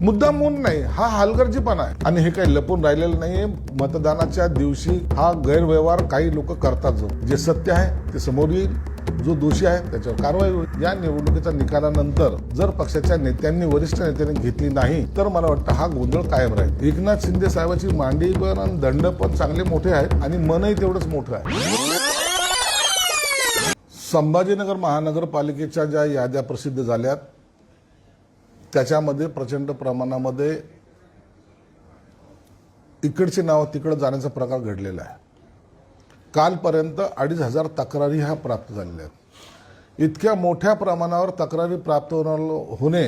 मुद्दा म्हणून नाही हा हलगर्जीपणा आहे. आणि हे काही लपून राहिलेलं नाहीये. मतदानाच्या दिवशी हा गैरव्यवहार काही लोक करतात जो. जे सत्य आहे ते समोर येईल. जो दोषी आहे त्याच्यावर कारवाई होईल. या निवडणुकीच्या निकालानंतर जर पक्षाच्या नेत्यांनी वरिष्ठ नेत्यांनी घेतली नाही तर मला वाटतं हा गोंधळ कायम राहील. एकनाथ शिंदे साहेबांची मांडी पण आणि दंड पण चांगले मोठे आहेत आणि मनही तेवढंच मोठं आहे. संभाजीनगर महानगरपालिकेच्या ज्या याद्या प्रसिद्ध झाल्यात त्याच्यामध्ये प्रचंड प्रमाणामध्ये इकडची नावं तिकडं जाण्याचा प्रकार घडलेला आहे. कालपर्यंत अडीच हजार तक्रारी ह्या प्राप्त झालेल्या आहेत. इतक्या मोठ्या प्रमाणावर तक्रारी प्राप्त होणार होणे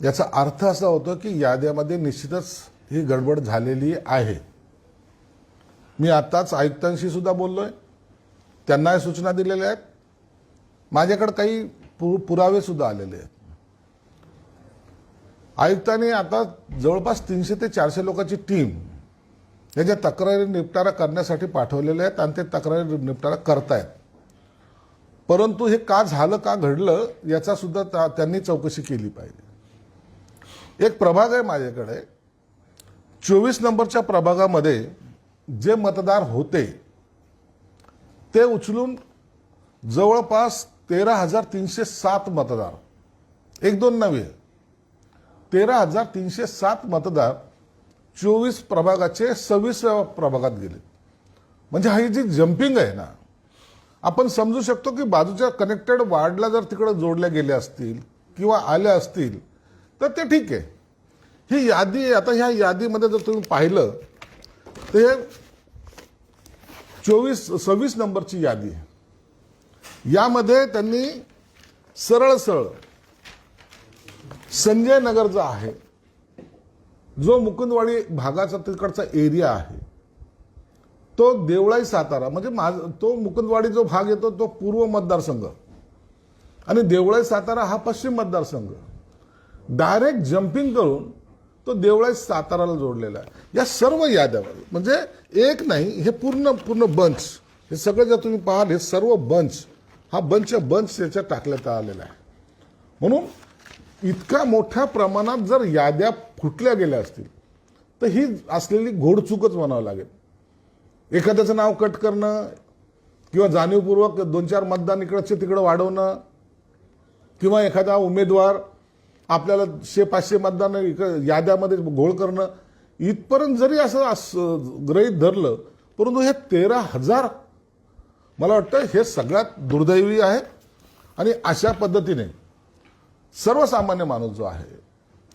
याचा अर्थ असा होतो की याद्यामध्ये निश्चितच ही गडबड झालेली आहे. मी आत्ताच आयुक्तांशी सुद्धा आहे त्यांनाही सूचना दिलेल्या आहेत. माझ्याकडे काही पु पुरावेसुद्धा आलेले आहेत. आयुक्तांनी आता जवळपास तीनशे ते चारशे लोकांची टीम याच्या तक्रारी निपटारा करण्यासाठी पाठवलेल्या आहेत आणि ते तक्रारी निपटारा करतायत. परंतु हे का झालं का घडलं याचा सुद्धा त्या- त्यांनी चौकशी केली पाहिजे. एक प्रभाग आहे माझ्याकडे. चोवीस नंबरच्या प्रभागामध्ये जे मतदार होते ते उचलून जवळपास तेरा हजार तीनशे सात मतदार एक दोन नव्हे तेरा हजार तीनशे सात मतदार चोवीस प्रभागाचे सव्वीस प्रभागात गेले. म्हणजे ही जी जम्पिंग आहे ना आपण समजू शकतो की बाजूच्या कनेक्टेड वार्डला जर तिकडे जोडल्या गेल्या असतील किंवा आल्या असतील तर ते ठीक आहे. ही यादी आता ह्या यादीमध्ये जर तुम्ही पाहिलं तर हे चोवीस सव्वीस नंबरची यादी आहे. यामध्ये त्यांनी सरळ सरळ संजय नगर जो आहे. जो मुकुंदवाडी भागाचा तिकडचा एरिया आहे तो देवळाई सातारा म्हणजे माझ तो मुकुंदवाडी जो भाग येतो तो पूर्व मतदारसंघ. आणि देवळाई सातारा हा पश्चिम मतदारसंघ. डायरेक्ट जम्पिंग करून तो देवळाई साताराला जोडलेला आहे. या सर्व याद्यावर म्हणजे एक नाही हे पूर्ण पूर्ण बंच हे सगळं जर तुम्ही पाहाल हे सर्व बंच हा बंच बंच त्याच्यात टाकण्यात आलेला आहे. म्हणून इतक्या मोठ्या प्रमाणात जर याद्या फुटल्या गेल्या असतील तर ही असलेली घोडचूकच म्हणावं लागेल. एखाद्याचं नाव कट करणं किंवा जाणीवपूर्वक दोन चार मतदान इकडचे तिकडं वाढवणं किंवा एखादा उमेदवार आपल्याला शे पाचशे मतदान इकडं याद्यामध्ये घोळ करणं इथपर्यंत जरी असं असं धरलं परंतु हे तेरा हजार मला वाटतं हे सगळ्यात दुर्दैवी आहे आणि अशा पद्धतीने सर्वसामान्य माणूस जो आहे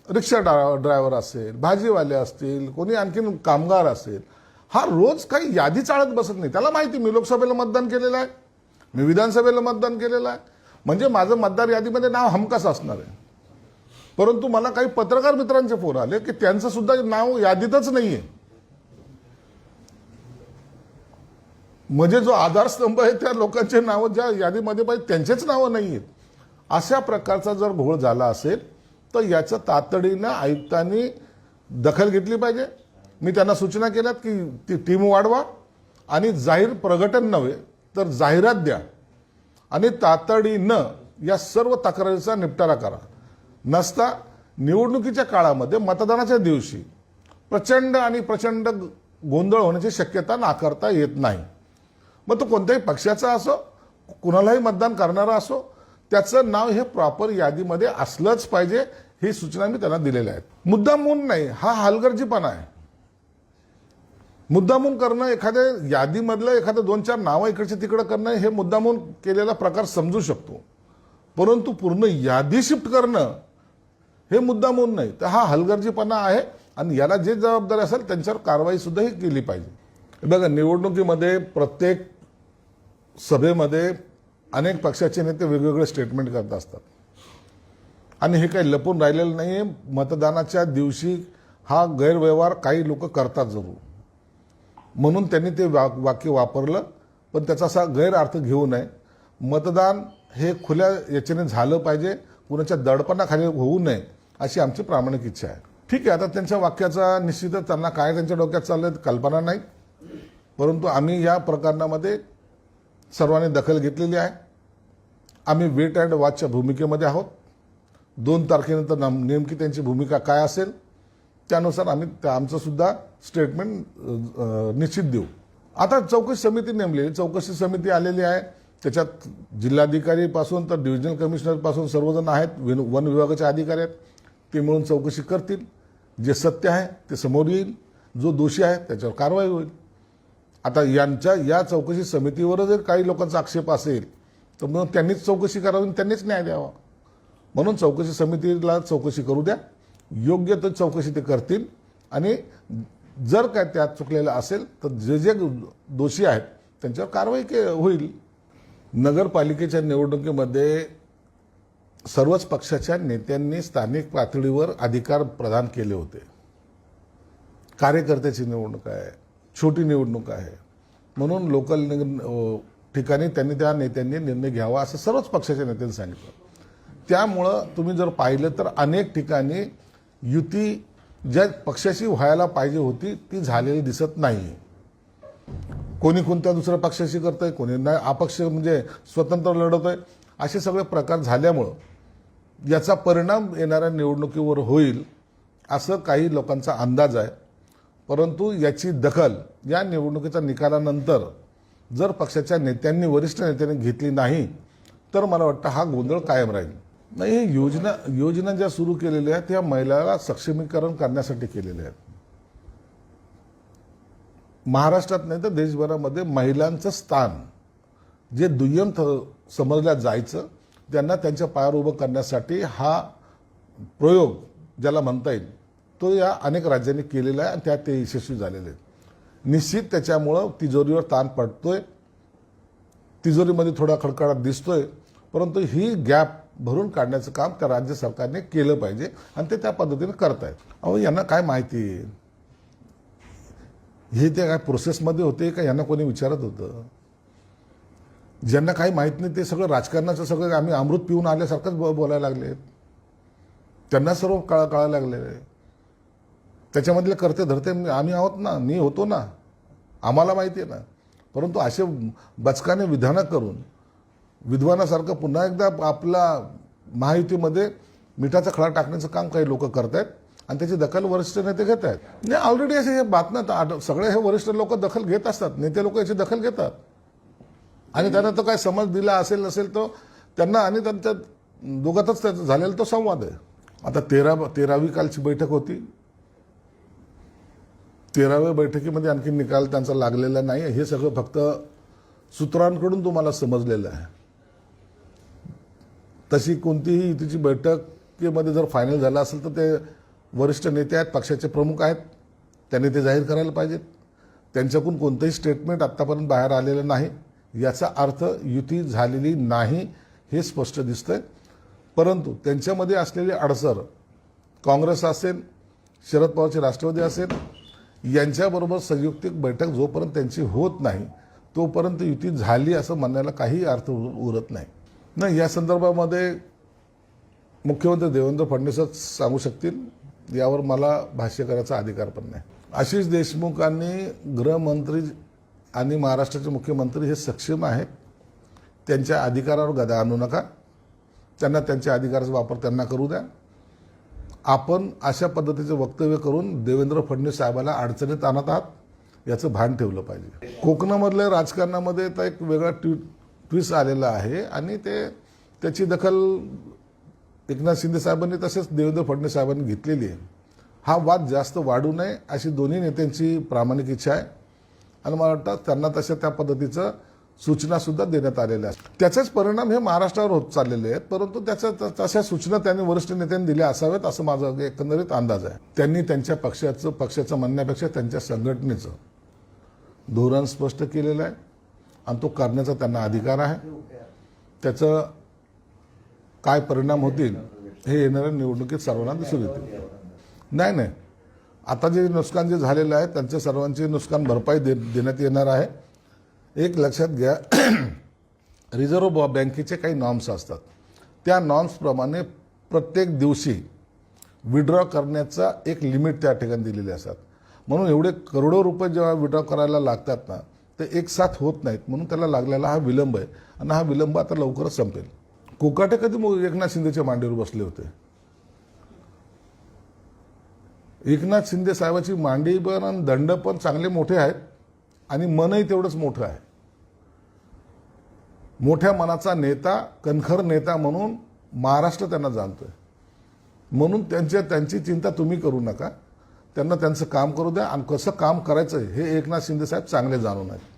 रिक्षा ड्रा ड्रायव्हर असेल भाजीवाले असतील कोणी आणखीन कामगार असेल हा रोज काही यादी चाळत बसत नाही. त्याला माहिती मी लोकसभेला मतदान केलेलं आहे मी विधानसभेला मतदान केलेलं आहे. म्हणजे माझं मतदार यादीमध्ये नाव हमखास असणार आहे. परंतु मला काही पत्रकार मित्रांचे फोन आले की त्यांचं सुद्धा नाव यादीतच नाहीये. म्हणजे जो आधारस्तंभ आहे त्या लोकांचे नावं ज्या यादीमध्ये पाहिजे त्यांचेच नावं नाही आहेत अशा प्रकारचा जर घोळ झाला असेल तर याचं तातडीनं आयुक्तांनी दखल घेतली पाहिजे. मी त्यांना सूचना केल्यात की ती टीम वाढवा आणि जाहीर प्रगटन नव्हे तर जाहिरात द्या. आणि तातडीनं या सर्व तक्रारीचा निपटारा करा. नसता निवडणुकीच्या काळामध्ये मतदानाच्या दिवशी प्रचंड आणि प्रचंड गोंधळ होण्याची शक्यता नाकारता येत नाही. मग तो कोणत्याही पक्षाचा असो कुणालाही मतदान करणारा असो त्याचं नाव हे प्रॉपर यादीमध्ये असलंच पाहिजे. ही सूचना मी त्यांना दिलेल्या आहेत. मुद्दामून नाही हा हलगर्जीपणा आहे. मुद्दामून करणं एखाद्या यादीमधलं एखादं दोन चार नावं इकडचे तिकडं करणं हे मुद्दामून केलेला प्रकार समजू शकतो. परंतु पूर्ण यादी शिफ्ट करणं हे मुद्दामून नाही. तर हा हलगर्जीपणा आहे आणि याला जे जबाबदारी असेल त्यांच्यावर कारवाई सुद्धा ही केली पाहिजे. बघा निवडणुकीमध्ये प्रत्येक सभेमध्ये अनेक पक्षाचे नेते वेगवेगळे स्टेटमेंट करत असतात. आणि हे काही लपून राहिलेलं नाही आहे मतदानाच्या दिवशी हा गैरव्यवहार काही लोक करतात जरूर. म्हणून त्यांनी ते वा वाक्य वापरलं पण त्याचा असा गैरअर्थ घेऊ नये. मतदान हे खुल्या याच्याने झालं पाहिजे. कुणाच्या दडपणाखाली होऊ नये अशी आमची प्रामाणिक इच्छा आहे. ठीक आहे आता त्यांच्या वाक्याचा निश्चितच त्यांना काय त्यांच्या डोक्यात चाललंय कल्पना नाही. परंतु आम्ही या प्रकरणामध्ये सर्वांनी दखल घेतलेली आहे. आम्ही वेट अँड वॉचच्या भूमिकेमध्ये आहोत. दोन तारखेनंतर नम- नेमकी त्यांची भूमिका काय असेल त्यानुसार आम्ही त्या- आमचं सुद्धा स्टेटमेंट निश्चित देऊ. आता चौकशी समिती नेमली चौकशी समिती आलेली आहे. त्याच्यात जिल्हाधिकारीपासून तर डिव्हिजनल कमिशनरपासून सर्वजण आहेत. वन वन विभागाचे अधिकारी आहेत. ते मिळून चौकशी करतील. जे सत्य आहे ते समोर येईल. जो दोषी आहे त्याच्यावर कारवाई होईल. आता यांच्या या चौकशी समितीवर जर काही लोकांचा आक्षेप असेल तर मग त्यांनीच चौकशी करावी त्यांनीच न्याय द्यावा. म्हणून चौकशी समितीला चौकशी करू द्या. योग्य तर चौकशी ते करतील. आणि जर काय त्यात चुकलेलं असेल तर जे जे दोषी आहेत त्यांच्यावर कारवाई के होईल. नगरपालिकेच्या निवडणुकीमध्ये सर्वच पक्षाच्या नेत्यांनी स्थानिक पातळीवर अधिकार प्रदान केले होते. कार्यकर्त्याची निवडणूक आहे छोटी निवडणूक आहे. म्हणून लोकल ठिकाणी त्यांनी त्या नेत्यांनी निर्णय घ्यावा असं सर्वच पक्षाच्या नेत्यांनी सांगितलं. त्यामुळं तुम्ही जर पाहिलं तर अनेक ठिकाणी युती ज्या पक्षाशी व्हायला पाहिजे होती ती झालेली दिसत नाही कोणी कोणत्या दुसऱ्या पक्षाशी करतंय कोणी नाही. अपक्ष म्हणजे स्वतंत्र लढत आहे असे सगळे प्रकार झाल्यामुळं याचा परिणाम येणाऱ्या निवडणुकीवर होईल असं काही लोकांचा अंदाज आहे. परंतु याची दखल या निवडणुकीच्या निकालानंतर जर पक्षाच्या नेत्यांनी वरिष्ठ नेत्यांनी घेतली नाही तर मला वाटतं हा गोंधळ कायम राहील. नाही हे योजना योजना ज्या सुरू केलेल्या आहेत त्या महिलाला सक्षमीकरण करण्यासाठी केलेल्या आहेत. महाराष्ट्रात नाही तर देशभरामध्ये महिलांचं स्थान जे दुय्यम थ- समजल्या जायचं त्यांना त्यांच्या पायावर उभं करण्यासाठी हा प्रयोग ज्याला म्हणता येईल तो या अनेक राज्यांनी केलेला आहे आणि त्यात ते यशस्वी झालेले आहेत. निश्चित त्याच्यामुळं तिजोरीवर ताण पडतोय. तिजोरीमध्ये थोडा खडखडाट दिसतोय परंतु ही गॅप भरून काढण्याचं काम त्या राज्य सरकारने केलं पाहिजे आणि ते त्या पद्धतीने करतायत. अहो यांना काय माहिती? हे ते काय प्रोसेसमध्ये होते का यांना कोणी विचारत होतं? ज्यांना काही माहीत नाही ते सगळं राजकारणाचं सगळं आम्ही अमृत पिऊन आल्यासारखंच ब- बोलायला लागले त्यांना सर्व कळा कळायला लागलेलं आहे. त्याच्यामधले करते धरते आम्ही आहोत ना मी होतो ना. आम्हाला माहिती आहे ना. परंतु असे बचकाने विधानं करून विद्वानासारखं पुन्हा एकदा आपला महायुतीमध्ये मिठाचा खडा टाकण्याचं काम काही लोक करत आहेत आणि त्याची दखल वरिष्ठ नेते घेत आहेत. नाही ऑलरेडी असे हे बातम्या तर सगळे हे वरिष्ठ लोक दखल घेत असतात. नेते लोक याची दखल घेतात. आणि त्यांना तो काय समज दिला असेल नसेल तो त्यांना आणि त्यांच्या दोघातच त्याचा झालेला तो संवाद आहे. आता तेरा तेरावी कालची बैठक होती. तेराव्या बैठकीमध्ये आणखी निकाल त्यांचा लागलेला नाही हे सगळं फक्त सूत्रांकडून तुम्हाला समजलेलं आहे. तशी कोणतीही युतीची बैठकीमध्ये जर फायनल झालं असेल तर ते वरिष्ठ नेते आहेत पक्षाचे प्रमुख आहेत. त्यांनी ते जाहीर करायला पाहिजेत. त्यांच्याकडून कोणतंही स्टेटमेंट आत्तापर्यंत बाहेर आलेलं नाही. याचा अर्थ युती झालेली नाही हे स्पष्ट दिसतंय. परंतु त्यांच्यामध्ये असलेली अडसर काँग्रेस असेल शरद पवारचे राष्ट्रवादी असेल यांच्याबरोबर संयुक्तिक बैठक जोपर्यंत त्यांची होत नाही तोपर्यंत युती झाली असं म्हणण्याला काही अर्थ उर- उरत नाही. नाही या संदर्भामध्ये मुख्यमंत्री देवेंद्र फडणवीसच सांगू शकतील यावर मला भाष्य करायचा अधिकार पण नाही. आशिष देशमुखांनी गृहमंत्री आणि महाराष्ट्राचे मुख्यमंत्री हे सक्षम आहेत. त्यांच्या अधिकारावर गदा आणू नका. त्यांना त्यांच्या अधिकाराचा वापर त्यांना करू द्या. आपण अशा पद्धतीचे वक्तव्य करून देवेंद्र फडणवीस साहेबाला अडचणीत आणत आहात याचं भान ठेवलं पाहिजे. कोकणामधल्या राजकारणामध्ये तर एक वेगळा ट्वि ट्विस्ट आलेला आहे आणि ते त्याची दखल एकनाथ शिंदे साहेबांनी तसेच देवेंद्र फडणवीस साहेबांनी घेतलेली आहे. हा वाद जास्त वाढू नये अशी दोन्ही नेत्यांची प्रामाणिक इच्छा आहे. आणि मला वाटतं त्यांना तशा त्या पद्धतीचं सूचना सुद्धा देण्यात आलेल्या आहेत त्याचेच परिणाम हे महाराष्ट्रावर होत चाललेले आहेत परंतु त्याच्या तशा सूचना त्यांनी वरिष्ठ नेत्यांनी दिल्या असाव्यात असं माझा एकंदरीत अंदाज आहे. त्यांनी त्यांच्या पक्षाचं पक्षाचं म्हणण्यापेक्षा त्यांच्या संघटनेचं धोरण स्पष्ट केलेलं आहे आणि तो करण्याचा त्यांना अधिकार आहे. त्याचं काय परिणाम होतील हे येणाऱ्या निवडणुकीत सर्वांना दिसून येतील. नाही नाही. आता जे नुकसान जे झालेलं आहे त्यांच्या सर्वांची नुकसान भरपाई दे देण्यात येणार आहे. एक लक्षात घ्या रिझर्व्ह बँकेचे काही नॉर्म्स असतात. त्या नॉर्म्सप्रमाणे प्रत्येक दिवशी विड्रॉ करण्याचा एक लिमिट त्या ठिकाणी दिलेले असतात. म्हणून एवढे करोडो रुपये जेव्हा विड्रॉ करायला लागतात ना ते एक साथ होत नाहीत. म्हणून त्याला लागलेला हा विलंब आहे. आणि हा विलंब आता लवकरच संपेल. कोकाटे कधी मग एकनाथ शिंदेच्या मांडीवर बसले होते? एकनाथ शिंदे साहेबाची मांडी पण आणि दंड पण चांगले मोठे आहेत आणि मनही तेवढंच मोठं आहे. मोठ्या मनाचा नेता कणखर नेता म्हणून महाराष्ट्र त्यांना जाणतोय. म्हणून त्यांच्या त्यांची चिंता तुम्ही करू नका. त्यांना त्यांचं काम करू द्या. आणि कसं काम करायचं हे एकनाथ शिंदे साहेब चांगले जाणून आहेत.